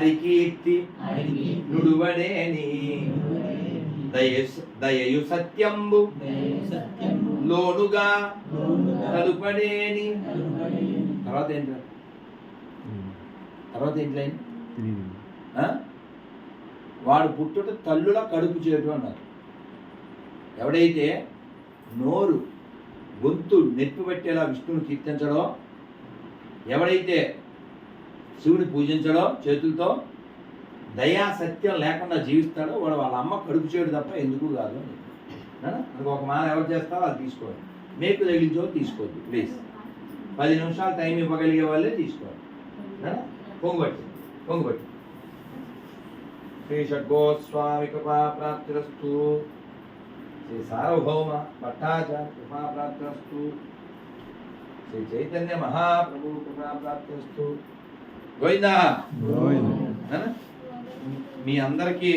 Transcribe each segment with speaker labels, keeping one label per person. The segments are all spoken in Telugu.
Speaker 1: హరికీర్తి నుడువడేని. దయసు దయయు సత్యంబు లోనుగా తదుపడేని తర్వాత ఏంటి తర్వాత ఏంటి ఆ? వాడు పుట్టుట తల్లుల కడుపు చేయటం అన్నారు. ఎవడైతే నోరు గొంతు నెప్పి పెట్టేలా విష్ణువుని కీర్తించడో ఎవడైతే శివుని పూజించడో చేతులతో దయా సత్యం లేకుండా జీవిస్తాడో వాడు వాళ్ళ అమ్మ కడుపు చేయడు తప్ప ఎందుకు కాదు అని నాన్న, ఒక మాన ఎవరు చేస్తావో అది తీసుకోవాలి మేకు తగిలించో తీసుకోవద్దు ప్లీజ్ పది నిమిషాలు టైం ఇవ్వగలిగే వాళ్ళే తీసుకోవాలి పొంగుబట్టి పొంగుబట్టి. శ్రీ షడ్గోస్వామి కృపా ప్రాప్తిరస్తు. శ్రీ సార్వభౌమ భట్టాచార్య కృపా ప్రాప్తిరస్తు. శ్రీ చైతన్య మహాప్రభు కృపా ప్రాప్తిరస్తు. గోవిందా. మీ అందరికీ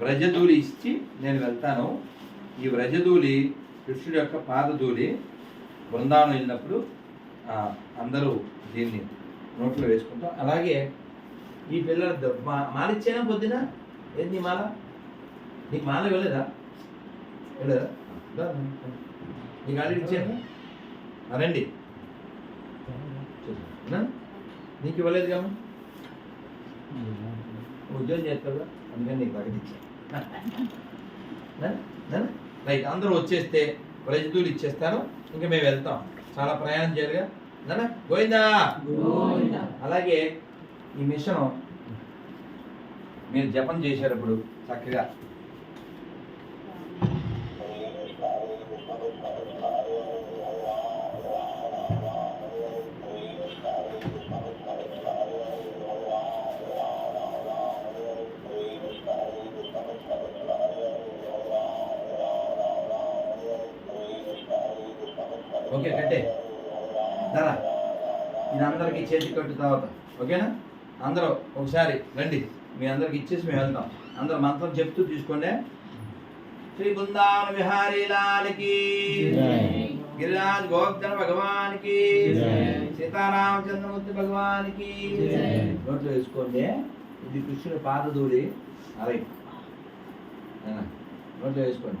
Speaker 1: వ్రజధూళి ఇచ్చి నేను వెళ్తాను. ఈ వ్రజధూళి కృష్ణుడి యొక్క పాదధూళి బృందావనం వెళ్ళినప్పుడు అందరూ దీన్ని నోట్లో వేసుకుంటాం. అలాగే ఈ పిల్లల మా మాలిచ్చేనా పొద్దున? ఏంది మాల? నీకు మాల ఇవ్వలేదా? వెళ్ళలేదా దా, దా, దా. నీకు ఆల్రెడీ ఇచ్చాను. రండి? నీకు ఇవ్వలేదు కదా ఉద్యోగం చేస్తావుగా? అందుకని నీకు ప్రకటించా రైట్ అందరూ వచ్చేస్తే ప్రజలు ఇచ్చేస్తాను ఇంకా మేము వెళ్తాం. చాలా ప్రయాణం చేయాలిగా నాన్న గోవిందా? అలాగే ఈ మిషన్ మీరు జపం చేసేటప్పుడు చక్కగా. ఓకే కట్టే. దరా. ఇది అందరికి చేతి కట్టు తర్వాత. ఓకేనా? అందరూ ఒకసారి రండి. మీ అందరికి ఇచ్చేసి మేము వెళ్తాం. అందరూ మంత్రం చెప్తూ తీసుకోండి. శ్రీ బృందావన విహారీ లాల్కి గిరిరాజ్ గోవర్ధన భగవాన్కి సీతారామచంద్రమూర్తి భగవాన్కి నోట్లో వేసుకోండి. ఇది కృష్ణుడి పాదధూళి. అరే నోట్లో వేసుకోండి.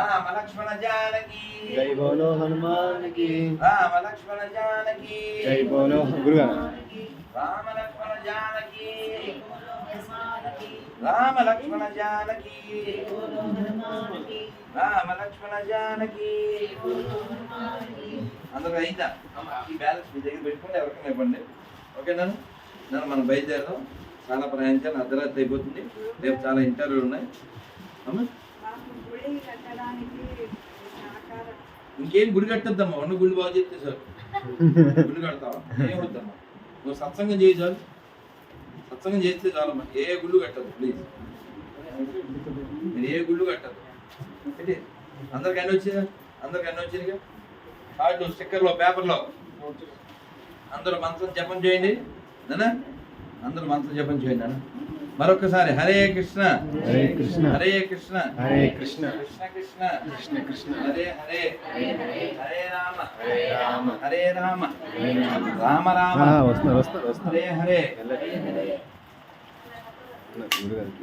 Speaker 1: రామ లక్ష్మణ జానకి
Speaker 2: జై బోలో హనుమాన్కి
Speaker 1: రామ లక్ష్మణ జానకి
Speaker 2: జై బోలో గురుగా
Speaker 1: రామ లక్ష్మణ జానకి రామ లక్ష్మణ జానకి రామ లక్ష్మణ జానకి అందరూ అయిందా అమ్మ, ఈ బ్యాలెన్స్ మీ దగ్గర పెట్టుకుంటే ఎవరికైనా ఇవ్వండి. ఓకేనా? నన్ను మనం బయలుదేరదాం. చాలా ప్రయాణించాలి అర్ధరాత్రి అయిపోతుంది. రేపు చాలా ఇంటర్వ్యూలు ఉన్నాయి. అమ్మ
Speaker 3: మాకు గుడి కట్టడానికి సహకారం
Speaker 1: ఇంకేం గుడి కట్టద్దమ్మా ఉన్న గుడి బాగా చెప్తే సార్ గుడి కడతావా? ఏమొద్దమ్మా నువ్వు సత్సంగం చేయి చాలు. సత్సంగం చేస్తే చాలమ్మా. ఏ గుళ్ళు కట్టదు ప్లీజ్ మీరు ఏ గుళ్ళు కట్టదు ఏంటి? అందరికి అన్నీ వచ్చిందా అందరికి అన్నీ వచ్చిందిగా కార్డు స్టిక్కర్లో పేపర్లో. అందరూ మంత్రం జపం చేయండి. నాన్న అందరూ మంత్రం జపం చేయండి అన్న మరొకసారి హరే కృష్ణ.
Speaker 2: హరే కృష్ణ.
Speaker 1: హరే కృష్ణ.
Speaker 2: హరే కృష్ణ.
Speaker 1: కృష్ణ కృష్ణ.
Speaker 2: కృష్ణ కృష్ణ.
Speaker 1: హరే హరే. హరే రామ.
Speaker 2: హరే రామ.
Speaker 1: హరే రామ.
Speaker 2: రామ.
Speaker 1: రామ
Speaker 2: వస్తున్నారు వస్తున్నారు వస్తున్నారు.
Speaker 1: హరే హరే.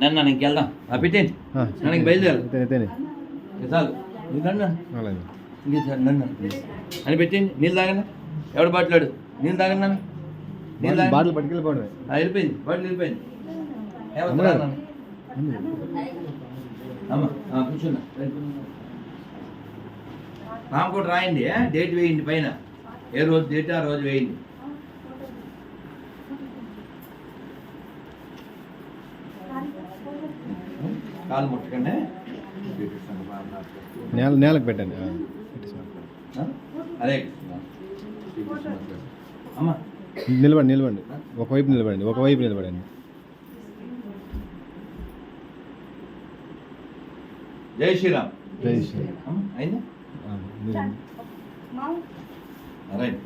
Speaker 1: నన్ను నీకు వెళ్దాం. ఆ, నన్ను బయలుదేరు
Speaker 2: తేనే తేనే.
Speaker 1: ఇది చాలు. నన్ను?
Speaker 2: అలాగే.
Speaker 1: ఇంకే సార్ నన్ను. అని పెట్టేయండి. నీళ్ళు తాగండి. ఎవడు బాట్లాడు నీళ్ళు తాగండి నన్ను.
Speaker 2: బాటలు పట్టుకెళ్ళిపోవడమే.
Speaker 1: వెళ్ళిపోయింది. బాటిల్ వెళ్ళిపోయింది. నాన్న? అమ్మ. కూర్చున్నా. కూడా రాయండి? డేట్ వేయండి పైన. ఏ రోజు డేట్ ఆ రోజు వేయండి కాలు ముట్టకండి.
Speaker 2: నేల నేలకు పెట్టండి.
Speaker 1: కూర్చో అమ్మా.
Speaker 2: నిలబడి నిలబడి. ఒకవైపు నిలబడండి ఒకవైపు నిలబడండి.
Speaker 1: జై శ్రీరామ్.
Speaker 2: జై శ్రీరామ్.
Speaker 1: అయిందా? రైట్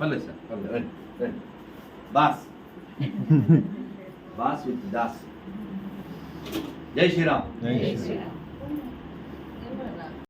Speaker 1: పర్లేదు సార్ పర్లేదు. రండి రండి. బాస్. Boss with Das. జై శ్రీరామ్.
Speaker 2: జై శ్రీరామ్.